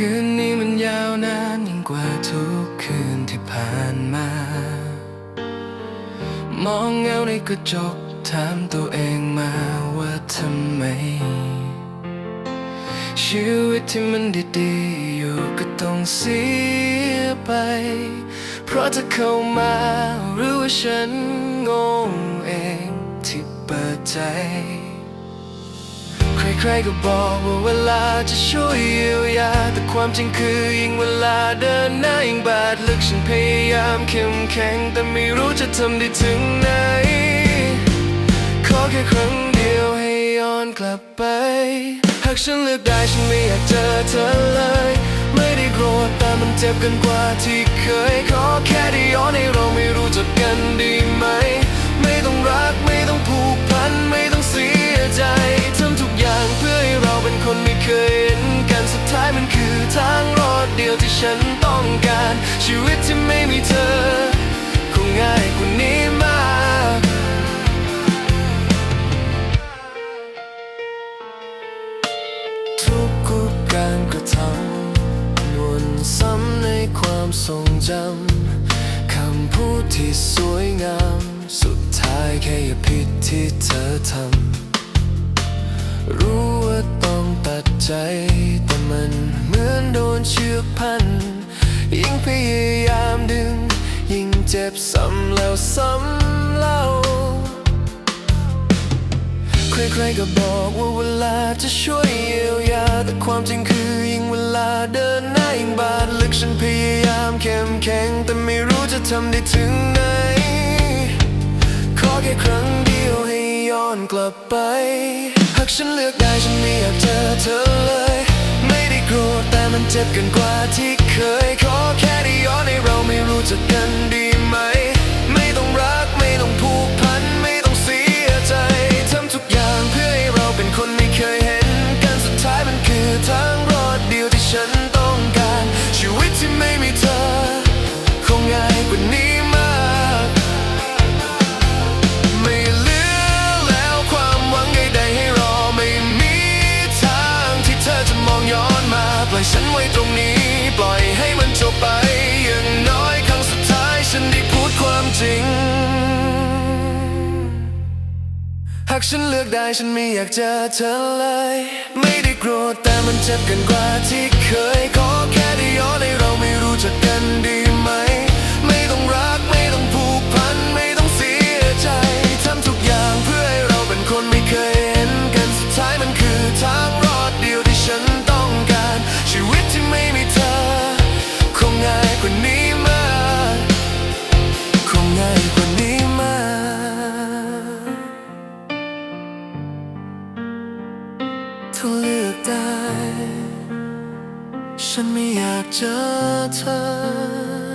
คืนนี้มันยาวนานยิ่งกว่าทุกคืนที่ผ่านมา มองเงาในกระจกถามตัวเองมาว่าทำไม ชีวิตที่มันดีๆอยู่ก็ต้องเสียไป เพราะเธอเข้ามาหรือว่าฉันโงงเองที่เปิดใจ ใครก็บอกว่าเวลาจะช่วยเยียวยา แต่ความจริงคือยิ่งเวลาเดินหน้ายิ่งบาดลึกฉันพยายามเข้มแข็ง แต่ไม่รู้จะทำได้ถึงไหน ขอแค่ครั้งเดียวให้ย้อนกลับไป หากฉันเลือกได้ฉันไม่อยากเจอเธอเลย ไม่ได้โกรธแต่มันเจ็บกันกว่าที่เคย ขอแค่ได้ย้อนให้เราไม่รู้จักกันดี ยวที่ฉันต้องการ ชีวิตที่ไม่มีเธอ คงง่ายกว่านี้มาก ทุกกุการกระทำวนซ้ำในความทรงจำคำพูดที่สวยงาม สุดท้ายแค่ผิดที่เธอทำรู้ว่าต้องตัดใจ ซ้ำแล้วซ้ำเล่า ใครๆก็บอกว่าเวลาจะช่วยเยียวยา แต่ความจริงคือยิ่งเวลาเดินหน้ายิ่งบาดลึกฉันพยายามเข้มแข็ง แต่ไม่รู้จะทำได้ถึงไหน ขอแค่ครั้งเดียวให้ย้อนกลับไป หากฉันเลือกได้ฉันไม่อยากเจอเธอเลย ไม่ได้โกรธแต่มันเจ็บเกันกว่าที่เคยากฉันเลือกได้ฉันไม่อยากเจอเธอเลย ไม่ได้โกรธแต่มันเจ็บเกันกว่าที่เคย ได้ ฉันไม่อยากเจอเธอ